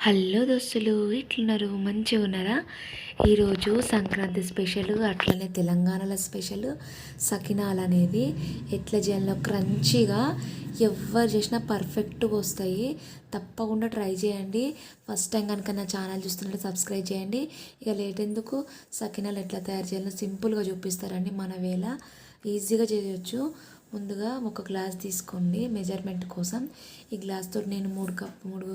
Hello దోస్తులు ఎట్లున్నారు? మంచిగా ఉన్నారా? ఈరోజు సంక్రాంతి స్పెషల్ అట్లనే తెలంగాణలో స్పెషల్ సకినాలు అనేది ఎట్లా చేయాలో క్రంచీగా ఎవరు చేసినా పర్ఫెక్ట్గా వస్తాయి. తప్పకుండా ట్రై చేయండి. ఫస్ట్ టైం కనుక నా ఛానల్ చూస్తున్నట్టు సబ్స్క్రైబ్ చేయండి. ఇక లేట్ ఎందుకు? సకినాలు ఎట్లా తయారు చేయాలో సింపుల్గా చూపిస్తారండి మన వేళ. ఈజీగా చేయొచ్చు. ముందుగా ఒక గ్లాస్ తీసుకోండి మెజర్మెంట్ కోసం. ఈ గ్లాస్తో నేను మూడు కప్ మూడు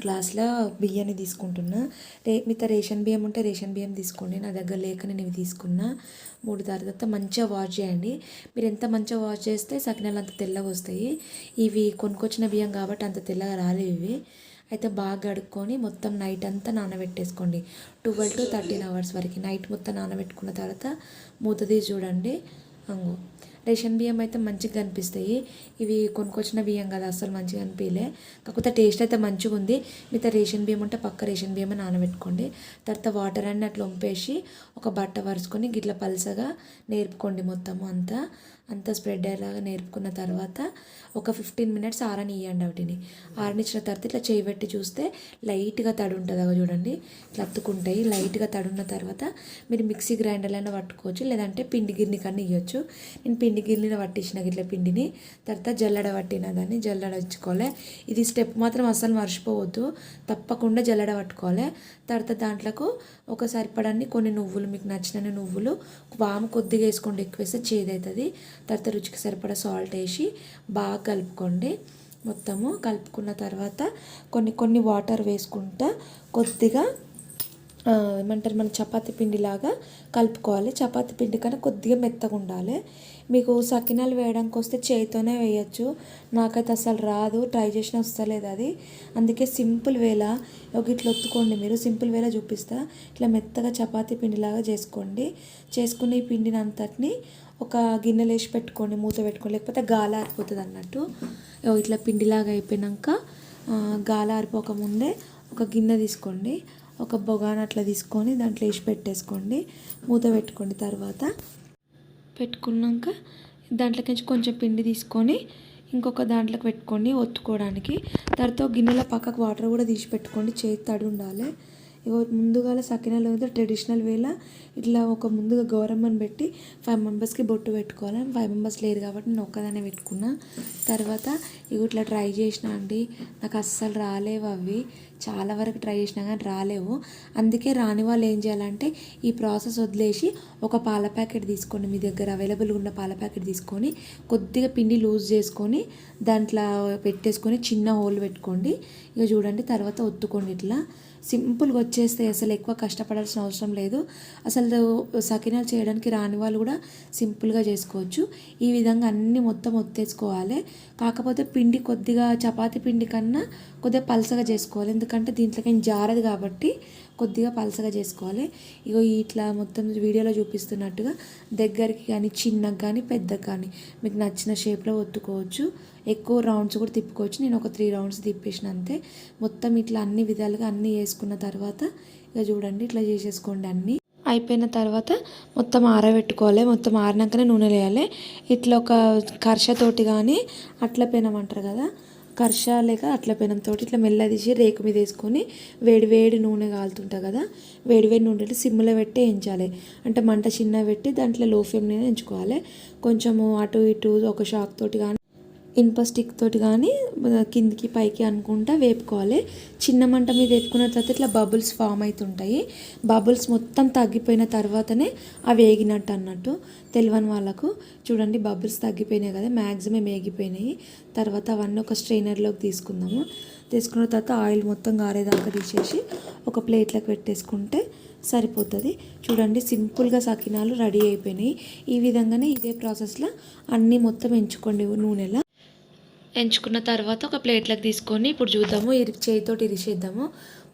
గ్లాసుల బియ్యాన్ని తీసుకుంటున్నా. రే మిగతా రేషన్ బియ్యం ఉంటే రేషన్ బియ్యం తీసుకోండి. నా దగ్గర లేక నేను ఇవి తీసుకున్నా. మూడు తర్వాత మంచిగా వాష్ చేయండి. మీరు ఎంత మంచిగా వాష్ చేస్తే సకినాలు అంత తెల్లగా వస్తాయి. ఇవి కొనుక్కొచ్చిన బియ్యం కాబట్టి అంత తెల్లగా రాలేవు ఇవి. అయితే బాగా కడుక్కొని మొత్తం నైట్ అంతా నానబెట్టేసుకోండి. ట్వెల్వ్ టు థర్టీన్ అవర్స్ వరకు. నైట్ మొత్తం నానబెట్టుకున్న తర్వాత మూత తీసి చూడండి. అంగు. రేషన్ బియ్యం అయితే మంచిగా కనిపిస్తాయి. ఇవి కొనుక్కొచ్చిన బియ్యం కదా అసలు మంచిగా అనిపించలే కాకపోతే టేస్ట్ అయితే మంచిగా ఉంది. మిగతా రేషన్ బియ్యం ఉంటే పక్క రేషన్ బియ్యం నానబెట్టుకోండి. తర్వాత వాటర్ అన్ని అట్లా వంపేసి ఒక బట్ట వరుసుకొని గిట్ల పలసగా నేర్పుకోండి మొత్తము అంతా. అంతా స్ప్రెడ్ అయ్యేలాగా నేర్పుకున్న తర్వాత ఒక ఫిఫ్టీన్ మినిట్స్ ఆరనియ్యండి వాటిని. ఆరనిచ్చిన తర్వాత ఇట్లా చేయి పెట్టి చూస్తే లైట్గా తడి ఉంటుంది అవి చూడండి. ఇట్లా అత్తుకుంటాయి లైట్గా తడున్న తర్వాత మీరు మిక్సీ గ్రైండర్లైనా పట్టుకోవచ్చు. లేదంటే పిండి గిన్నె కన్నా ఇవ్వచ్చు నేను పిండి గిల్లిన పట్టించిన గిట్ల పిండిని తర్వాత జల్లడ పట్టిన దాన్ని జల్లడ ఇచ్చుకోవాలి ఇది స్టెప్ మాత్రం అస్సలు మర్చిపోవద్దు. తప్పకుండా జల్లడ పట్టుకోవాలి. తర్వాత దాంట్లోకు ఒక సరిపడాన్ని కొన్ని నువ్వులు మీకు నచ్చిన నువ్వులు వాము కొద్దిగా వేసుకోండి ఎక్కువ వేస్తే చేదవుతుంది. తర్వాత రుచికి సరిపడా సాల్ట్ వేసి బాగా కలుపుకోండి. మొత్తము కలుపుకున్న తర్వాత కొన్ని కొన్ని వాటర్ వేసుకుంటా కొద్దిగా ఏమంటారు మన చపాతీ పిండిలాగా కలుపుకోవాలి. చపాతీ పిండి కన్నా కొద్దిగా మెత్తగా ఉండాలి. మీకు సకినాలు వేయడానికి వస్తే చేయితోనే వేయచ్చు. నాకైతే అసలు రాదు ట్రై చేసిన వస్తలేదు అది. అందుకే సింపుల్ వేళ ఒక ఇట్లా ఒత్తుకోండి మీరు సింపుల్ వేళ చూపిస్తా. ఇట్లా మెత్తగా చపాతీ పిండిలాగా చేసుకోండి. చేసుకుని ఈ పిండిని అంతటిని ఒక గిన్నెలు వేసి పెట్టుకోండి మూత పెట్టుకోండి. లేకపోతే గాలి ఆరిపోతుంది అన్నట్టు. ఇట్లా పిండిలాగా అయిపోయినాక గాలి ఆరిపోకముందే ఒక గిన్నె తీసుకోండి. ఒక బొగాన అట్లా తీసుకొని దాంట్లో వేసి పెట్టేసుకోండి. మూత పెట్టుకోండి తర్వాత. పెట్టుకున్నాక దాంట్లోకి కొంచెం పిండి తీసుకొని ఇంకొక దాంట్లోకి పెట్టుకోండి ఒత్తుకోవడానికి. తర్వాత గిన్నెలో పక్కకు వాటర్ కూడా తీసి పెట్టుకోండి. చేతి తడి ఉండాలి. ఇగో ముందుగాల సకినాలు అయితే ట్రెడిషనల్ వేళ ఇట్లా ఒక ముందుగా గౌరమ్మని పెట్టి ఫైవ్ మెంబర్స్కి బొట్టు పెట్టుకోవాలి. ఫైవ్ మెంబర్స్ లేరు కాబట్టి నేను ఒక్కదానే పెట్టుకున్నా. తర్వాత ఇగో ఇట్లా ట్రై చేసిన అండి. నాకు అస్సలు రాలేవు అవి. చాలా వరకు ట్రై చేసినా కానీ రాలేవు. అందుకే రాని వాళ్ళు ఏం చేయాలంటే ఈ ప్రాసెస్ వదిలేసి ఒక పాల ప్యాకెట్ తీసుకోండి మీ దగ్గర అవైలబుల్గా ఉన్న పాల ప్యాకెట్ తీసుకొని కొద్దిగా పిండి లూజ్ చేసుకొని దాంట్లో పెట్టేసుకొని చిన్న హోల్ పెట్టుకోండి. ఇక చూడండి తర్వాత ఒత్తుకోండి ఇట్లా. సింపుల్గా వచ్చేస్తే అసలు ఎక్కువ కష్టపడాల్సిన అవసరం లేదు. అసలు సకినాలు చేయడానికి రాని వాళ్ళు కూడా సింపుల్గా చేసుకోవచ్చు. ఈ విధంగా అన్నీ మొత్తం ఒత్తేసుకోవాలి. కాకపోతే పిండి కొద్దిగా చపాతి పిండి కన్నా కొద్దిగా పలసగా చేసుకోవాలి. ఎందుకంటే దీంట్లోకి జారదు కాబట్టి కొద్దిగా పలసగా చేసుకోవాలి. ఇగో ఇట్లా మొత్తం వీడియోలో చూపిస్తున్నట్టుగా దగ్గరికి కానీ చిన్నగా కానీ పెద్దగా కానీ మీకు నచ్చిన షేప్లో ఒత్తుకోవచ్చు. ఎక్కువ రౌండ్స్ కూడా తిప్పుకోవచ్చు. నేను ఒక త్రీ రౌండ్స్ తిప్పేసిన అంతే. మొత్తం ఇట్లా అన్ని విధాలుగా అన్నీ వేసుకున్న తర్వాత ఇక చూడండి ఇట్లా చేసేసుకోండి అన్నీ. అయిపోయిన తర్వాత మొత్తం ఆరబెట్టుకోవాలి. మొత్తం ఆరినాకనే నూనె వేయాలి ఇట్లా ఒక కర్షతోటి కానీ అట్ల పెనమంటారు కదా కర్ష లేక అట్ల పెనంతో ఇట్లా మెల్ల తీసి రేకు మీద వేసుకొని వేడి వేడి నూనె కాలుతుంటా కదా వేడి వేడి నూనె సిమ్లో పెట్టి వేయించాలి. అంటే మంట చిన్న పెట్టి దాంట్లో లో ఫ్లేమ్ ఎంచుకోవాలి కొంచెము అటు ఇటు ఒక షాక్ తోటి కానీ ఇనుప స్టిక్ తోటి కానీ కిందికి పైకి అనుకుంటా వేపుకోవాలి. చిన్న మంట మీద వేపుకున్న తర్వాత ఇట్లా బబుల్స్ ఫామ్ అవుతుంటాయి బబుల్స్ మొత్తం తగ్గిపోయిన తర్వాతనే అవి వేగినట్టు అన్నట్టు తెలియని వాళ్ళకు. చూడండి బబుల్స్ తగ్గిపోయినాయి కదా మ్యాక్సిమం వేగిపోయినాయి. తర్వాత అవన్నీ ఒక స్ట్రైనర్లోకి తీసుకుందాము. తీసుకున్న తర్వాత ఆయిల్ మొత్తం గారేదాకా తీసేసి ఒక ప్లేట్లోకి పెట్టేసుకుంటే సరిపోతుంది. చూడండి సింపుల్గా సకినాలు రెడీ అయిపోయినాయి. ఈ విధంగానే ఇదే ప్రాసెస్లో అన్నీ మొత్తం ఎంచుకోండి నూనెలో. ఎంచుకున్న తర్వాత ఒక ప్లేట్లోకి తీసుకొని ఇప్పుడు చూద్దాము ఇరి చేయితోటి ఇరిచేద్దాము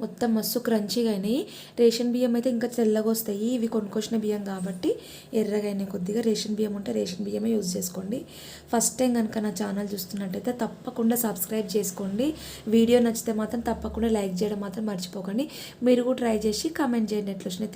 మొత్తం మస్తు క్రంచీగా అయినాయి. రేషన్ బియ్యం అయితే ఇంకా తెల్లగా వస్తాయి. ఇవి కొనుక్కొచ్చిన బియ్యం కాబట్టి ఎర్రగా అయినాయి కొద్దిగా. రేషన్ బియ్యం ఉంటే రేషన్ బియ్యమే యూజ్ చేసుకోండి. ఫస్ట్ టైం కనుక నా ఛానల్ చూస్తున్నట్టయితే తప్పకుండా సబ్స్క్రైబ్ చేసుకోండి. వీడియో నచ్చితే మాత్రం తప్పకుండా లైక్ చేయడం మాత్రం మర్చిపోకండి. మీరు కూడా ట్రై చేసి కామెంట్ చేయండి ఎట్లా